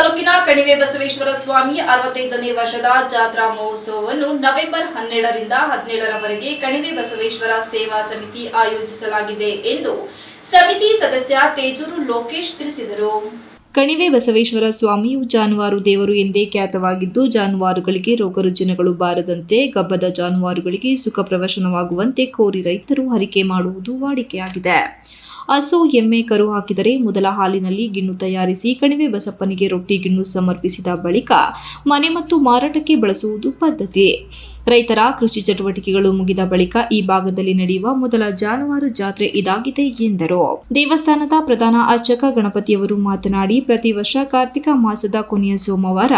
ತಾಲೂಕಿನ ಕಣಿವೆ ಬಸವೇಶ್ವರ ಸ್ವಾಮಿ ಅರವತ್ತೈದನೇ ವರ್ಷದ ಜಾತ್ರಾ ಮಹೋತ್ಸವವನ್ನು ನವೆಂಬರ್ ಹನ್ನೆರಡರಿಂದ ಹದಿನೇಳರವರೆಗೆ ಕಣಿವೆ ಬಸವೇಶ್ವರ ಸೇವಾ ಸಮಿತಿ ಆಯೋಜಿಸಲಾಗಿದೆ ಎಂದು ಸಮಿತಿ ಸದಸ್ಯ ತೇಜೂರು ಲೋಕೇಶ್ ತಿಳಿಸಿದರು. ಕಣಿವೆ ಬಸವೇಶ್ವರ ಸ್ವಾಮಿಯು ಜಾನುವಾರು ದೇವರು ಎಂದೇ ಖ್ಯಾತವಾಗಿದ್ದು, ಜಾನುವಾರುಗಳಿಗೆ ರೋಗ ರುಜಿನಗಳು ಬಾರದಂತೆ ಗಬ್ಬದ ಜಾನುವಾರುಗಳಿಗೆ ಸುಖ ಪ್ರವಶನವಾಗುವಂತೆ ಕೋರಿ ರೈತರು ಹರಿಕೆ ಮಾಡುವುದು ವಾಡಿಕೆಯಾಗಿದೆ. ಹಸು ಎಮ್ಮೆ ಕರು ಹಾಕಿದರೆ ಮೊದಲ ಹಾಲಿನಲ್ಲಿ ಗಿಣ್ಣು ತಯಾರಿಸಿ ಕಣಿವೆ ಬಸಪ್ಪನಿಗೆ ರೊಟ್ಟಿ ಗಿಣ್ಣು ಸಮರ್ಪಿಸಿದ ಬಳಿಕ ಮನೆ ಮತ್ತು ಮಾರಾಟಕ್ಕೆ ಬಳಸುವುದು ಪದ್ಧತಿ. ರೈತರ ಕೃಷಿ ಚಟುವಟಿಕೆಗಳು ಮುಗಿದ ಬಳಿಕ ಈ ಭಾಗದಲ್ಲಿ ನಡೆಯುವ ಮೊದಲ ಜಾನುವಾರು ಜಾತ್ರೆ ಇದಾಗಿದೆ ಎಂದರು. ದೇವಸ್ಥಾನದ ಪ್ರಧಾನ ಅರ್ಚಕ ಗಣಪತಿಯವರು ಮಾತನಾಡಿ, ಪ್ರತಿ ವರ್ಷ ಕಾರ್ತಿಕ ಮಾಸದ ಕೊನೆಯ ಸೋಮವಾರ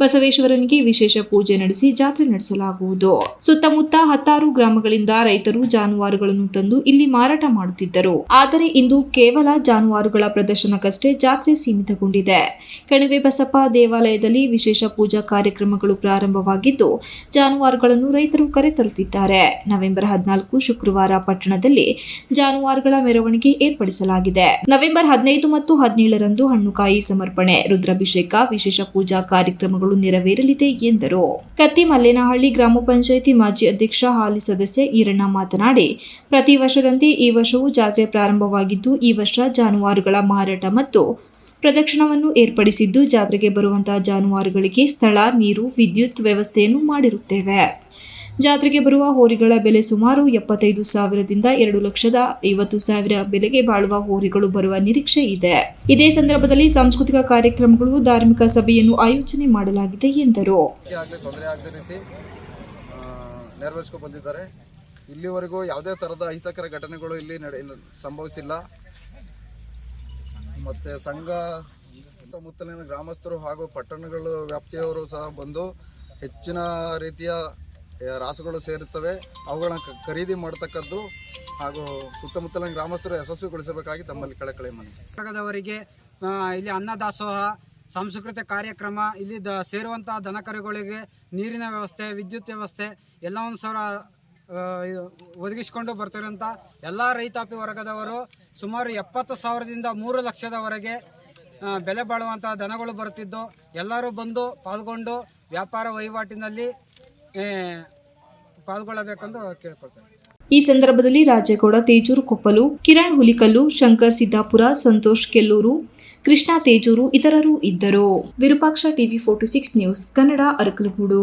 ಬಸವೇಶ್ವರನಿಗೆ ವಿಶೇಷ ಪೂಜೆ ನಡೆಸಿ ಜಾತ್ರೆ ನಡೆಸಲಾಗುವುದು. ಸುತ್ತಮುತ್ತ ಹತ್ತಾರು ಗ್ರಾಮಗಳಿಂದ ರೈತರು ಜಾನುವಾರುಗಳನ್ನು ತಂದು ಇಲ್ಲಿ ಮಾರಾಟ ಮಾಡುತ್ತಿದ್ದರು. ಆದರೆ ಇಂದು ಕೇವಲ ಜಾನುವಾರುಗಳ ಪ್ರದರ್ಶನಕ್ಕಷ್ಟೇ ಜಾತ್ರೆ ಸೀಮಿತಗೊಂಡಿದೆ. ಕಣಿವೆ ಬಸಪ್ಪ ದೇವಾಲಯದಲ್ಲಿ ವಿಶೇಷ ಪೂಜಾ ಕಾರ್ಯಕ್ರಮಗಳು ಪ್ರಾರಂಭವಾಗಿದ್ದು, ಜಾನುವಾರುಗಳನ್ನು ರೈತರು ಕರೆತರುತ್ತಿದ್ದಾರೆ. ನವೆಂಬರ್ ಹದಿನಾಲ್ಕು ಶುಕ್ರವಾರ ಪಟ್ಟಣದಲ್ಲಿ ಜಾನುವಾರುಗಳ ಮೆರವಣಿಗೆ ಏರ್ಪಡಿಸಲಾಗಿದೆ. ನವೆಂಬರ್ ಹದಿನೈದು ಮತ್ತು ಹದಿನೇಳರಂದು ಹಣ್ಣುಕಾಯಿ ಸಮರ್ಪಣೆ, ರುದ್ರಾಭಿಷೇಕ, ವಿಶೇಷ ಪೂಜಾ ಕಾರ್ಯಕ್ರಮಗಳು ನೆರವೇರಲಿದೆ ಎಂದರು. ಕತ್ತಿ ಮಲ್ಲೇನಹಳ್ಳಿ ಗ್ರಾಮ ಪಂಚಾಯಿತಿ ಮಾಜಿ ಅಧ್ಯಕ್ಷ ಹಾಲಿ ಸದಸ್ಯ ಈರಣ್ಣ ಮಾತನಾಡಿ, ಪ್ರತಿ ವರ್ಷದಂತೆ ಈ ವರ್ಷವೂ ಜಾತ್ರೆ ಪ್ರಾರಂಭವಾಗಿದ್ದು ಈ ವರ್ಷ ಜಾನುವಾರುಗಳ ಮಾರಾಟ ಮತ್ತು ಪ್ರದಕ್ಷಿಣವನ್ನು ಏರ್ಪಡಿಸಿದ್ದು, ಜಾತ್ರೆಗೆ ಬರುವಂತಹ ಜಾನುವಾರುಗಳಿಗೆ ಸ್ಥಳ, ನೀರು, ವಿದ್ಯುತ್ ವ್ಯವಸ್ಥೆಯನ್ನು ಮಾಡಿರುತ್ತೇವೆ. ಜಾತ್ರೆಗೆ ಬರುವ ಹೋರಿಗಳ ಬೆಲೆ ಸುಮಾರು ಎಪ್ಪತ್ತೈದು ಸಾವಿರದಿಂದ ಎರಡು ಲಕ್ಷದ ಐವತ್ತು ಸಾವಿರ ಬೆಲೆಗೆ ಬಾಳುವ ಹೋರಿಗಳು ಬರುವ ನಿರೀಕ್ಷೆ ಇದೆ. ಇದೇ ಸಂದರ್ಭದಲ್ಲಿ ಸಾಂಸ್ಕೃತಿಕ ಕಾರ್ಯಕ್ರಮಗಳು ಧಾರ್ಮಿಕ ಸಭೆಯನ್ನು ಆಯೋಜನೆ ಮಾಡಲಾಗಿದೆ ಎಂದರು. ಇಲ್ಲಿವರೆಗೂ ಯಾವುದೇ ಥರದ ಅಹಿತಕರ ಘಟನೆಗಳು ಇಲ್ಲಿ ನಡೆ ಸಂಭವಿಸಿಲ್ಲ. ಮತ್ತು ಸಂಘ ಸುತ್ತಮುತ್ತಲಿನ ಗ್ರಾಮಸ್ಥರು ಹಾಗೂ ಪಟ್ಟಣಗಳು ವ್ಯಾಪ್ತಿಯವರು ಸಹ ಬಂದು ಹೆಚ್ಚಿನ ರೀತಿಯ ರಾಸುಗಳು ಸೇರುತ್ತವೆ. ಅವುಗಳನ್ನ ಖರೀದಿ ಮಾಡತಕ್ಕದ್ದು ಹಾಗೂ ಸುತ್ತಮುತ್ತಲಿನ ಗ್ರಾಮಸ್ಥರು ಯಶಸ್ವಿಗೊಳಿಸಬೇಕಾಗಿ ತಮ್ಮಲ್ಲಿ ಕಳಕಳಿ ಮನವಿ ಆ, ಇಲ್ಲಿ ಅನ್ನದಾಸೋಹ ಸಾಂಸ್ಕೃತಿಕ ಕಾರ್ಯಕ್ರಮ ಇಲ್ಲಿ ದ ಸೇರುವಂಥ ದನಕರುಗಳಿಗೆ ನೀರಿನ ವ್ಯವಸ್ಥೆ ವಿದ್ಯುತ್ ವ್ಯವಸ್ಥೆ ಎಲ್ಲವನ್ನು ಸಹ ಒದಗಿಸಿಕೊಂಡು ಬರ್ತಿರೋಂಥ ಎಲ್ಲ ರೈತಾಪಿ ವರ್ಗದವರು ಸುಮಾರು ಎಪ್ಪತ್ತು ಸಾವಿರದಿಂದ ಮೂರು ಲಕ್ಷದವರೆಗೆ ಬೆಲೆ ಬಾಳುವಂಥ ದನಗಳು ಬರುತ್ತಿದ್ದು, ಎಲ್ಲರೂ ಬಂದು ಪಾಲ್ಗೊಂಡು ವ್ಯಾಪಾರ ವಹಿವಾಟಿನಲ್ಲಿ ಪಾಲ್ಗೊಳ್ಳಬೇಕೆಂದು ಕೇಳ್ಕೊಳ್ತೇನೆ ಈ ಸಂದರ್ಭದಲ್ಲಿ ರಾಜೇಗೌಡ, ತೇಜೂರು ಕೊಪ್ಪಲು, ಕಿರಣ್ ಹುಲಿಕಲ್ಲು, ಶಂಕರ್ ಸಿದ್ದಾಪುರ, ಸಂತೋಷ್ ಕೆಲ್ಲೂರು, ಕೃಷ್ಣ ತೇಜೂರು, ಇತರರು ಇದ್ದರು. Virupaksha TV forty six news, Kannada Arakalagudu.